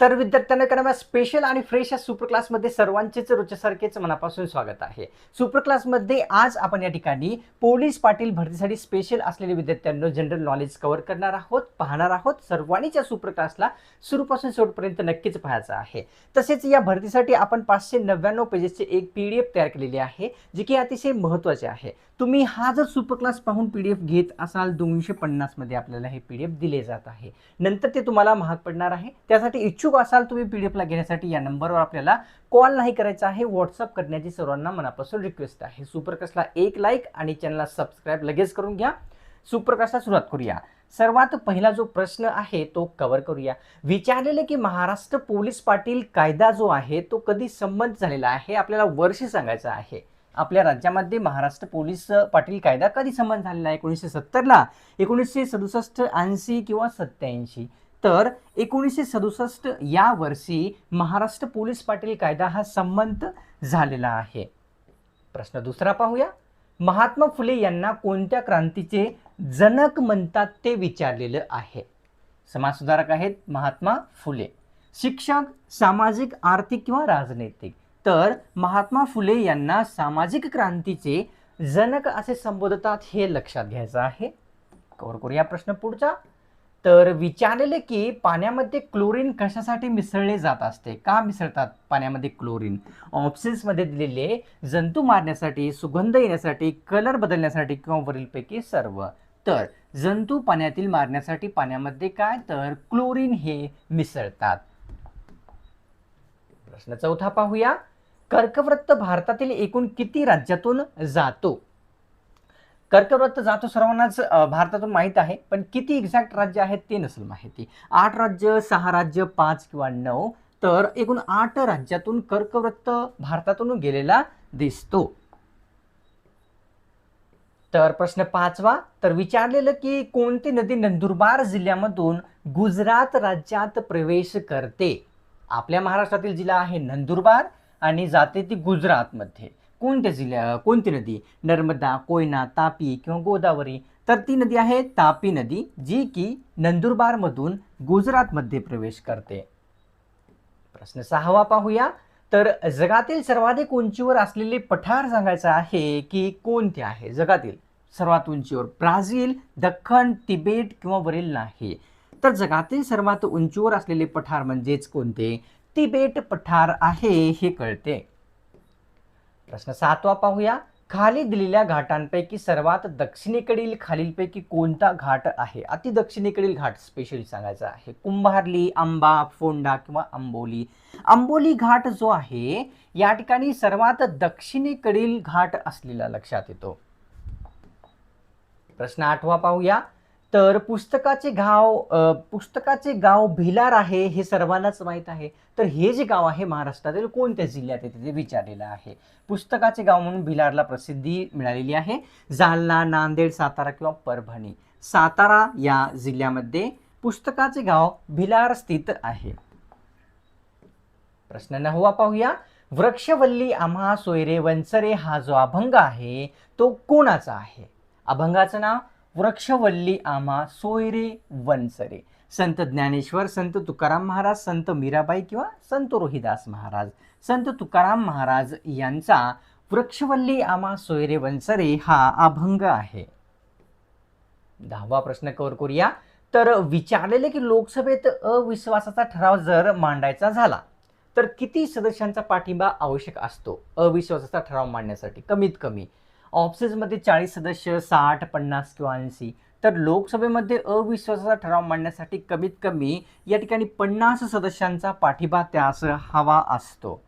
तर विद्यार्थ्यांना कराव्या स्पेशल आणि फ्रेश या सुपर क्लासमध्ये सर्वांचेच रोजच्यासारखेच मनापासून स्वागत आहे. सुपर क्लासमध्ये आज आपण या ठिकाणी पोलीस पाटील भरतीसाठी स्पेशल असलेले विद्यार्थ्यांना जनरल नॉलेज कव्हर करणार आहोत पाहणार आहोत. सर्वांनीच या सुपर क्लासला सुरूपासून शेवटपर्यंत नक्कीच पाहायचं आहे. तसेच या भरतीसाठी आपण पाचशे नव्याण्णव पेजेसचे एक पी डी एफ तयार केलेली आहे जे की अतिशय महत्त्वाचे आहे. तुम्ही हा जर सुपर क्लास पाहून पी डी एफ घेत असाल दोनशे पन्नासमध्ये आपल्याला हे पी डी एफ दिले जात आहे. नंतर ते तुम्हाला महाग पडणार आहे. त्यासाठी इच्छुक असाल तुम्ही पी डी एफला घेण्यासाठी या नंबरवर आपल्याला कॉल नाही करायचा आहे. व्हॉट्सअप करण्याची सर्वांना मनापासून रिक्वेस्ट आहे. सुपर एक लाईक आणि चॅनलला सबस्क्राईब लगेच करून घ्या. सुप्रकाशला सुरुवात करूया. सर्वात पहिला जो प्रश्न आहे तो कव्हर करूया. विचारलेले की महाराष्ट्र पोलीस पाटील कायदा जो आहे तो कधी संमत झालेला आहे? आपल्याला वर्ष सांगायचं आहे. आपल्या राज्यामध्ये महाराष्ट्र पोलीस पाटील कायदा कधी संमत झालेला आहे? एकोणीसशे सत्तरला एकोणीसशे सदुसष्ट ऐंशी किंवा सत्याऐंशी? तर एकोणीसशे सदुसष्ट या वर्षी महाराष्ट्र पोलीस पाटील कायदा हा संमत झालेला आहे. प्रश्न दुसरा पाहूया. महात्मा फुले यांना कोणत्या क्रांतीचे जनक म्हणतात ते विचारलेलं आहे. समाजसुधारक आहेत महात्मा फुले. शिक्षक सामाजिक आर्थिक किंवा राजनैतिक. तर महात्मा फुले यांना सामाजिक क्रांतीचे जनक असे संबोधतात हे लक्षात घ्यायचं आहे. कवर करूया प्रश्न पुढचा. तर विचारलेले की पाण्यामध्ये क्लोरीन कशासाठी मिसळले जात असते? का मिसळतात पाण्यामध्ये क्लोरीन? ऑप्शन्समध्ये दिलेले जंतू मारण्यासाठी सुगंध येण्यासाठी कलर बदलण्यासाठी किंवा वरीलपैकी सर्व. तर जंतू पाण्यातील मारण्यासाठी पाण्यामध्ये काय? तर क्लोरीन हे मिसळतात. प्रश्न चौथा पाहूया. कर्कवृत्त भारतातील एकूण किती राज्यातून जातो? कर्कवृत्त जातो सर्वांनाच भारतातून माहीत आहे. पण किती एक्झॅक्ट राज्य आहेत ते नसेल माहिती. आठ राज्य सहा राज्य पाच किंवा नऊ तर एकूण आठ राज्यातून कर्कवृत्त भारतातून गेलेला दिसतो. तर प्रश्न पाचवा तर विचारलेलं की कोणती नदी नंदुरबार जिल्ह्यामधून गुजरात राज्यात प्रवेश करते? आपल्या महाराष्ट्रातील जिल्हा आहे नंदुरबार आणि जाते ती गुजरातमध्ये. कोणत्या जिल्ह्या कोणती नदी? नर्मदा कोयना तापी किंवा गोदावरी. तर ती नदी आहे तापी नदी जी की नंदुरबारमधून गुजरातमध्ये प्रवेश करते. प्रश्न सहावा पाहूया. तर जगातील सर्वाधिक उंचीवर असलेले पठार सांगायचं आहे की कोणते आहे? जगातील सर्वात उंचीवर ब्राझील दख्खन तिबेट किंवा वरील नाही. तर जगातील सर्वात उंचीवर असलेले पठार म्हणजेच कोणते? तिबेट पठार आहे हे कळते. प्रश्न सातवा पाहूया. खाली दिलेल्या घाटांपैकी सर्वात दक्षिणेकडील खालीलपैकी कोणता घाट आहे? अति दक्षिणेकडील घाट स्पेशली सांगायचा आहे. कुंभारली आंबा फोंडा किंवा आंबोली. आंबोली घाट जो आहे या ठिकाणी सर्वात दक्षिणेकडील घाट असलेला लक्षात येतो. प्रश्न आठवा पाहूया. तर पुस्तकाचे गाव पुस्तकाचे गाव भिलार आहे हे सर्वांनाच माहीत आहे. तर हे जे गाव आहे महाराष्ट्रातील कोणत्या जिल्ह्यात येते ते विचारलेलं आहे. पुस्तकाचे गाव म्हणून भिलारला प्रसिद्धी मिळालेली आहे. जालना नांदेड सातारा किंवा परभणी. सातारा या जिल्ह्यामध्ये पुस्तकाचे गाव भिलार स्थित आहे. प्रश्न नववा पाहूया. वृक्षवल्ली आम्हा सोयरे वंसरे हा जो अभंग आहे तो कोणाचा आहे? अभंगाचं नाव वृक्षवल्ली आम्हा सोयरे वनसरे. संत ज्ञानेश्वर संत तुकाराम महाराज संत मीराबाई किंवा संत रोहिदास महाराज. संत तुकाराम महाराज यांचा वृक्षवल्ली आमा सोयरे वनसरे हा अभंग आहे. दहावा प्रश्न कवर करूया. तर विचारलेले की लोकसभेत अविश्वासाचा ठराव जर मांडायचा झाला तर किती सदस्यांचा पाठिंबा आवश्यक असतो? अविश्वासाचा ठराव मांडण्यासाठी कमीत कमी ऑप्सेसमध्ये चाळीस सदस्य साठ पन्नास किंवा ऐंशी. तर लोकसभेमध्ये अविश्वासाचा ठराव मांडण्यासाठी कमीत कमी या ठिकाणी पन्नास सदस्यांचा पाठिंबा त्यास हवा असतो.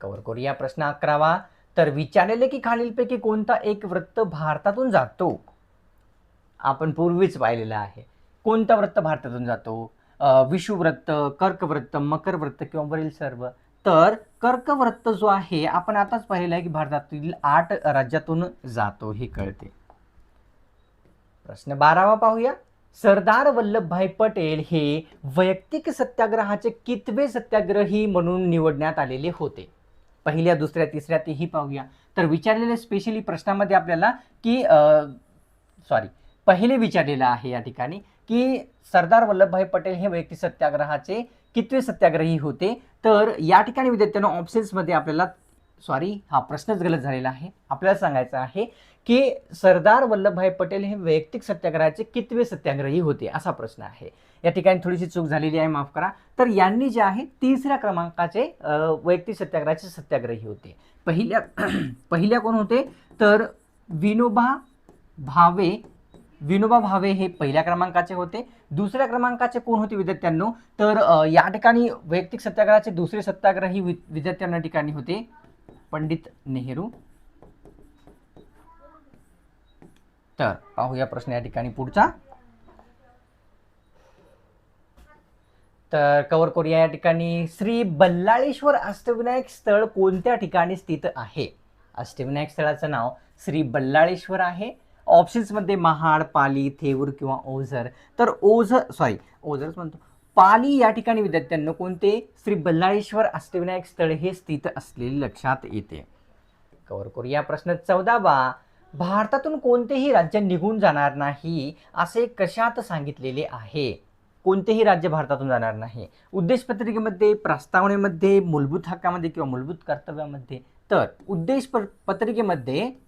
कवर करूया प्रश्न अकरावा. तर विचारलेले की खालीलपैकी कोणता एक वृत्त भारतातून जातो? आपण पूर्वीच पाहिलेलं आहे. कोणता वृत्त भारतातून जातो? विषुवृत्त कर्कवृत्त मकरवृत्त किंवा वरील सर्व. तर कर्कवृत्त जो आहे आपण आताच पाहिलेलं आहे की भारतातील आठ राज्यातून जातो हे कळते. प्रश्न बारावा पाहूया. सरदार वल्लभभाई पटेल हे वैयक्तिक सत्याग्रहाचे कितवे सत्याग्रही म्हणून निवडण्यात आलेले होते? पहिल्या दुसऱ्या तिसऱ्या तेही पाहूया. तर विचारलेल्या स्पेशली प्रश्नामध्ये आपल्याला की सॉरी पहिले विचारलेलं आहे या ठिकाणी की सरदार वल्लभभाई पटेल हे वैयक्तिक सत्याग्रहाचे कितवे सत्याग्रही होते? तर या ठिकाणी विद्यार्थ्यांना ऑप्शन्समध्ये आपल्याला सॉरी हा प्रश्नच गलत झालेला आहे. आपल्याला सांगायचं आहे की सरदार वल्लभभाई पटेल हे वैयक्तिक सत्याग्रहाचे कितवे सत्याग्रही होते असा प्रश्न आहे. या ठिकाणी थोडीशी चूक झालेली आहे माफ करा. तर यांनी जे आहे तिसऱ्या क्रमांकाचे वैयक्तिक सत्याग्रहाचे सत्याग्रही होते. पहिल्या पहिल्या कोण होते? तर विनोबा भावे विनोबा भावे हे पहिल्या क्रमांकाचे होते. दुसऱ्या क्रमांकाचे कोण होते विद्यार्थ्यांनो? तर या ठिकाणी वैयक्तिक सत्याग्रहाचे दुसरे सत्याग्रही वि- विद्यार्थ्यांना ठिकाणी होते. पंडित नेहरू. तर पाहूया प्रश्न या ठिकाणी पुढचा. तर कवर करूया या ठिकाणी. श्री बल्लाळेश्वर अष्टविनायक स्थळ कोणत्या ठिकाणी स्थित आहे? अष्टविनायक स्थळाचं नाव श्री बल्लाळेश्वर आहे. ऑप्शन्समध्ये महाड पाली थेऊर किंवा ओझर. तर ओझर सॉरी ओझरच म्हणतो. पाली या ठिकाणी विद्यार्थ्यांना कोणते? श्री बल्लाळेश्वर अष्टविनायक स्थळ हे स्थित असलेले लक्षात येते. कवर करू या प्रश्न चौदावा. भारतातून कोणतेही राज्य निघून जाणार नाही असे कशात सांगितलेले आहे? कोणतेही राज्य भारतातून जाणार नाही. उद्देश पत्रिकेमध्ये प्रस्तावनेमध्ये मूलभूत हक्कामध्ये किंवा मूलभूत कर्तव्यामध्ये. तर उद्देश प- पत्रिकेमध्ये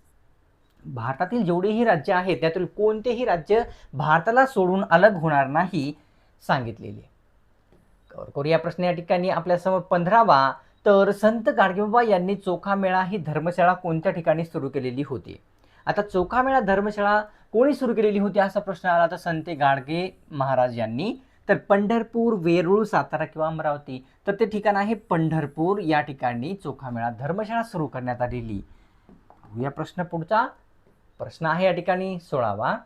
भारतातील जेवढेही राज्य आहेत त्यातील कोणतेही राज्य भारताला सोडून अलग होणार नाही सांगितलेले. कवर करूया प्रश्न या ठिकाणी. आपल्यासमोर पंधरावा तर संत गाडगेबाबा यांनी चोखामेळा ही धर्मशाळा कोणत्या ठिकाणी सुरू केलेली होती? आता चोखामेळा धर्मशाळा कोणी सुरू केलेली होती असा प्रश्न आला तर संत गाडगे महाराज यांनी. तर पंढरपूर वेरूळ सातारा किंवा अमरावती तर ते ठिकाण आहे पंढरपूर. या ठिकाणी चोखामेळा धर्मशाळा सुरू करण्यात आलेली. या प्रश्न पुढचा. प्रश्न आहे या ठिकाणी सोळावा.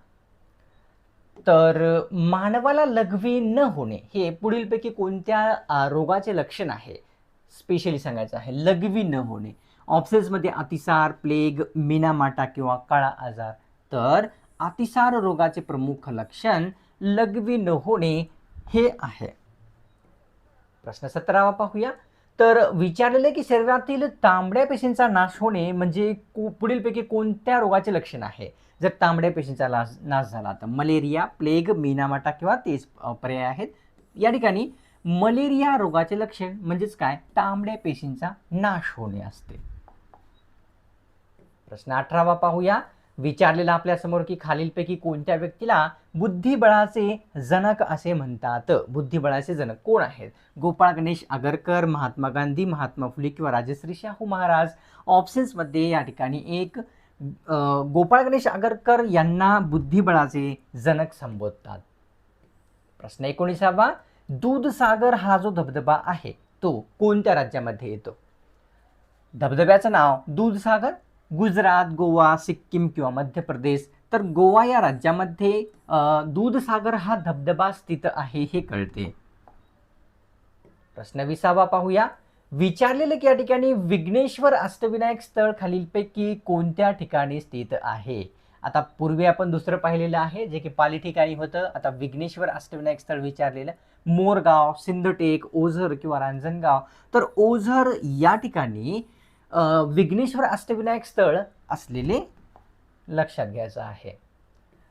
तर मानवाला लघवी न होणे हे पुढीलपैकी कोणत्या रोगाचे लक्षण आहे? स्पेशली सांगायचं आहे लघवी न होणे. ऑप्शन्समध्ये अतिसार प्लेग मिनामाटा किंवा काळा आजार. तर अतिसार रोगाचे प्रमुख लक्षण लघवी न होणे हे आहे. प्रश्न सतरावा पाहूया. तर विचारलेले की शरीरातील तांबड्या पेशींचा नाश होणे म्हणजे को- पुढीलपैकी कोणत्या रोगाचे लक्षण आहे? जर तांबड्या पेशींचा नाश नाश झाला तर मलेरिया प्लेग मिनामाटा किंवा तेच पर्याय आहेत. या ठिकाणी मलेरिया रोगाचे लक्षण म्हणजेच काय? तांबड्या पेशींचा नाश होणे असते. प्रश्न अठरावा पाहूया. विचारलेला आपल्यासमोर की खालीलपैकी कोणत्या व्यक्तीला बुद्धिबळाचे जनक असे म्हणतात? बुद्धिबळाचे जनक कोण आहेत? गोपाळ गणेश आगरकर महात्मा गांधी महात्मा फुले किंवा राजश्री शाहू महाराज. ऑप्शन्समध्ये या ठिकाणी एक गोपाळ गणेश आगरकर यांना बुद्धिबळाचे जनक संबोधतात. प्रश्न एकोणीसावा दूधसागर हा जो धबधबा आहे तो कोणत्या राज्यामध्ये येतो? धबधब्याचं नाव दूधसागर गुजरात गोवा सिक्कीम किंवा मध्य प्रदेश तर गोवा या राज्यामध्ये दूधसागर हा धबधबा स्थित आहे हे कळते. प्रश्न विसावा पाहूया. विचारलेलं की या ठिकाणी विघ्नेश्वर अष्टविनायक स्थळ खालीलपैकी कोणत्या ठिकाणी स्थित आहे? आता पूर्वी आपण दुसरं पाहिलेलं आहे जे की पाली ठिकाणी होतं. आता विघ्नेश्वर अष्टविनायक स्थळ विचारलेलं. मोरगाव सिंदटेक ओझर किंवा रांजणगाव. तर ओझर या ठिकाणी विघ्नेश्वर अष्टविनायक स्थळ असलेले लक्षात घ्यायचं आहे.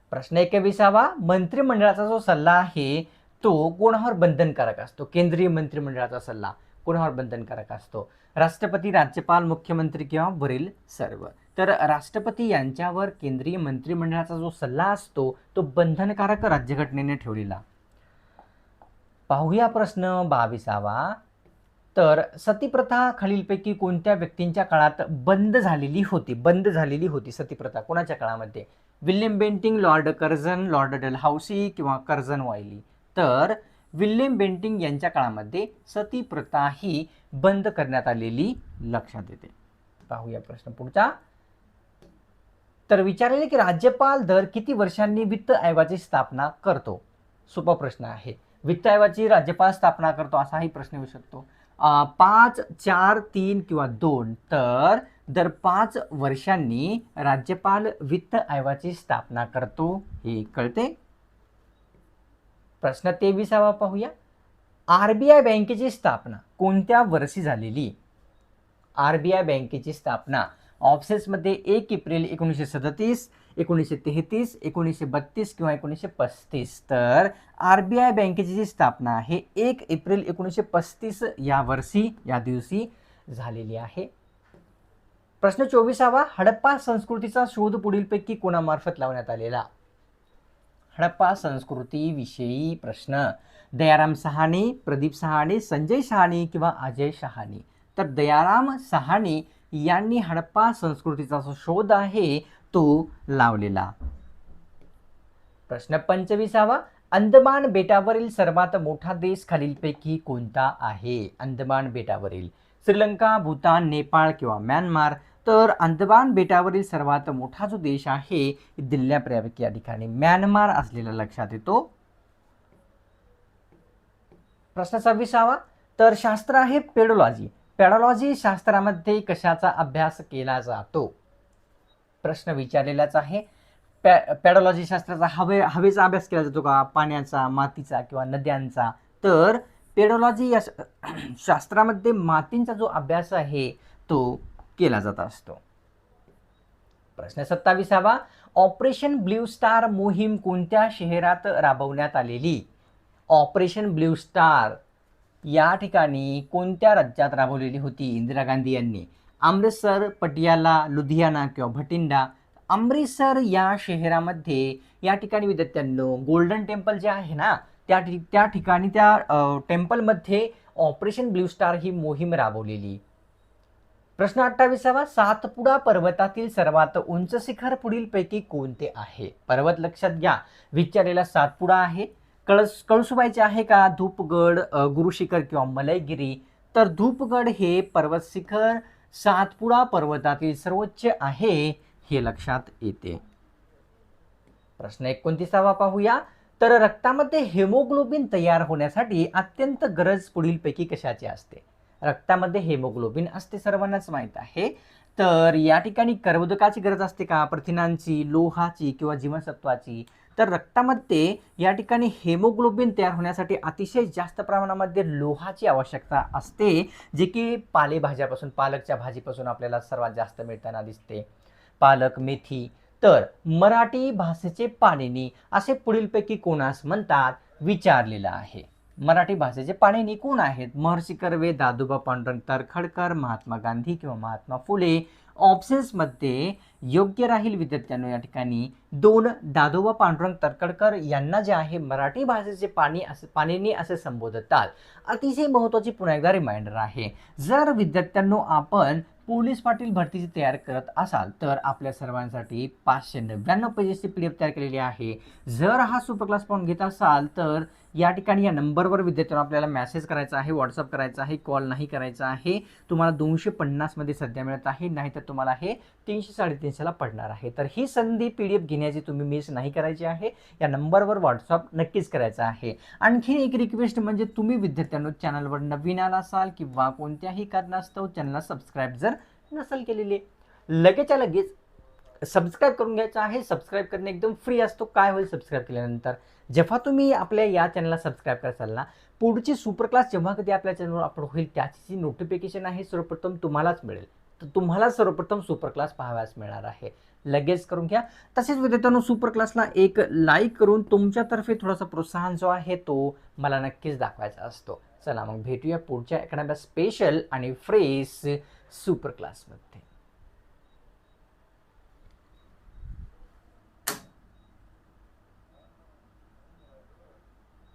प्रश्न एकविसावा मंत्रिमंडळाचा जो सल्ला आहे तो कोणावर बंधनकारक असतो? केंद्रीय मंत्रिमंडळाचा सल्ला कोणावर बंधनकारक असतो? राष्ट्रपती राज्यपाल मुख्यमंत्री किंवा वरील सर्व? तर राष्ट्रपती यांच्यावर केंद्रीय मंत्रिमंडळाचा जो सल्ला असतो तो बंधनकारक राज्यघटनेने ठेवलेला. पाहूया प्रश्न बावीसावा. तर सतीप्रथा खालीलपैकी कोणत्या व्यक्तींच्या काळात बंद झालेली होती? बंद झालेली होती सतीप्रथा कोणाच्या काळामध्ये? William Bentinck lord Curzon lord Dalhousie किंवा कर्झन वायली. तर विल्यम बेंटिंग यांच्या काळामध्ये सती प्रथा ही बंद करण्यात आलेली लक्षात येते. पाहूया प्रश्न पुढचा. तर विचारलेले की राज्यपाल दर किती वर्षांनी वित्त आयोगाची स्थापना करतो? सोपा प्रश्न आहे. वित्त आयोगाची राज्यपाल स्थापना करतो असाही प्रश्न येऊ शकतो. पाच चार तीन किंवा दोन तर दर पाच वर्षांनी राज्यपाल वित्त आयोगाची स्थापना करतो. हे कळते? प्रश्न तेविसावा पाहूया. आर बी आय बँकेची स्थापना कोणत्या वर्षी झालेली? आर बी आय बँकेची स्थापना ऑप्शन्समध्ये एक एप्रिल एकोणीसशे सदतीस एकोणीसशे तेहतीस एकोणीसशे बत्तीस किंवा एकोणीसशे पस्तीस. तर आर बी आय बँकेची जी स्थापना आहे एक एप्रिल एकोणीसशे पस्तीस या वर्षी या दिवशी झालेली आहे. प्रश्न चोवीसावा हडप्पा संस्कृतीचा शोध पुढीलपैकी कोणामार्फत लावण्यात आलेला? हडप्पा संस्कृतीविषयी प्रश्न. दयाराम सहाणे प्रदीप सहाणे संजय सहाणे किंवा अजय सहाणे तर दयाराम सहाणे यांनी हडप्पा संस्कृतीचा जो शोध आहे तो लावलेला. प्रश्न पंचवीसावा अंदमान बेटावरील सर्वात मोठा देश खालीलपैकी कोणता आहे? अंदमान बेटावरील श्रीलंका भूतान नेपाळ किंवा म्यानमार. तर अंदमान बेटावरील सर्वात मोठा जो देश आहे दिल्ल्यापैकी या ठिकाणी म्यानमार असलेला लक्षात येतो. प्रश्न सव्वीसावा तर शास्त्र आहे पेडोलॉजी. पेडोलॉजी शास्त्रामध्ये कशाचा अभ्यास केला जातो? प्रश्न विचारलेलाच आहे. पॅ पॅडॉलॉजी शास्त्राचा हवे हवेचा अभ्यास केला जातो का? पाण्याचा मातीचा किंवा नद्यांचा. तर पेडोलॉजी या शास्त्रामध्ये मातींचा जो अभ्यास आहे तो केला जात असतो. प्रश्न सत्तावीसावा. ऑपरेशन ब्ल्यू स्टार मोहीम कोणत्या शहरात राबवण्यात आलेली? ऑपरेशन ब्ल्यू स्टार या ठिकाणी कोणत्या राज्यात राबवलेली होती? इंदिरा गांधी यांनी. अमृतसर पटियाला लुधियाना किंवा भटिंडा अमृतसर या शहरामध्ये या ठिकाणी विद्यार्थ्यांनो गोल्डन टेम्पल जे आहे ना त्या ठि त्या ठिकाणी त्या टेम्पलमध्ये ऑपरेशन ब्ल्यू स्टार ही मोहीम राबवलेली. प्रश्न अठ्ठावीसावा सातपुडा पर्वतातील सर्वात उंच शिखर पुढीलपैकी कोणते आहे? पर्वत लक्षात घ्या. विचारलेला सातपुडा आहे. कळस कळसुबाईचे आहे का? धूपगड गुरुशिखर किंवा मलयगिरी? तर धूपगड हे पर्वत शिखर सातपुडा पर्वतातील सर्वोच्च आहे हे लक्षात येते. प्रश्न एकोणतीसावा पाहूया. तर रक्तामध्ये हेमोग्लोबिन तयार होण्यासाठी अत्यंत गरज पुढीलपैकी कशाची असते? रक्तामध्ये हेमोग्लोबिन असते सर्वांनाच माहीत आहे. तर या ठिकाणी कर्बोदकाची गरज असते का? प्रथिनांची लोहाची किंवा जीवनसत्वाची? तर रक्तामध्ये या ठिकाणी हेमोग्लोबिन तयार होण्यासाठी अतिशय जास्त प्रमाणामध्ये लोहाची आवश्यकता असते जे की पालेभाज्यापासून पालकच्या भाजीपासून आपल्याला सर्वात जास्त मिळताना दिसते. पालक मेथी तर मराठी भाषेचे पाणिनी असे पुढीलपैकी कोणास म्हणतात? विचारलेलं आहे. मराठी भाषेचे पाणिनी कोण आहेत? महर्षी कर्वे दादोबा पांडुरंग तरखडकर महात्मा गांधी किंवा महात्मा फुले ऑप्शन्समध्ये योग्य राहील विद्यार्थ्यांनो या ठिकाणी. दोन दादोबा पांडुरंग तरकडकर यांना जे आहे मराठी भाषेचे पाणी असे पाणीने असे संबोधतात. अतिशय महत्त्वाची पुन्हा एकदा रिमाइंडर आहे. जर विद्यार्थ्यांनो आपण पोलीस पाटील भरतीची तयार करत असाल तर आपल्या सर्वांसाठी पाचशे नव्याण्णव पेजेसची पी डी एफ तयार केलेली आहे. जर हा सुपर क्लास पाहून घेत असाल तर या ठिकाणी या नंबरवर विद्यार्थ्यांना आपल्याला मेसेज करायचा आहे व्हॉट्सअप करायचा आहे कॉल नाही करायचा आहे. तुम्हाला दोनशे पन्नासमध्ये सध्या मिळत आहे नाहीतर तुम्हाला हे तीनशे साडेतीनशेला पडणार आहे. तर ही संधी पी डी एफ घेण्याची तुम्ही मिस नाही करायची आहे. या नंबरवर व्हॉट्सअप नक्कीच करायचा आहे. आणखी एक रिक्वेस्ट म्हणजे तुम्ही विद्यार्थ्यांनो चॅनलवर नवीन आला असाल किंवा कोणत्याही कारणास्तव चॅनलला सबस्क्राईब जर नसेल केलेली लगेचच्या लगेच सबस्क्राईब करून घ्यायचं आहे. सबस्क्राईब करणे एकदम फ्री असतो. काय होईल सबस्क्राईब केल्यानंतर? जेव्हा तुम्ही आपल्या या चॅनलला सबस्क्राईब कराल ना पुढची सुपर क्लास जेव्हा कधी आपल्या चॅनलवर अपलोड होईल त्याची जी नोटिफिकेशन आहे सर्वप्रथम तुम्हालाच मिळेल. तर तुम्हाला सर्वप्रथम सुपर क्लास पाहाव्यास मिळणार आहे. लगेच करून घ्या. तसेच विद्यार्थ्यांनो सुपर क्लासला एक लाईक करून तुमच्यातर्फे थोडासा प्रोत्साहन जो आहे तो मला नक्कीच दाखवायचा असतो. चला मग भेटूया पुढच्या एखाद्या स्पेशल आणि फ्रेश सुपर क्लासमध्ये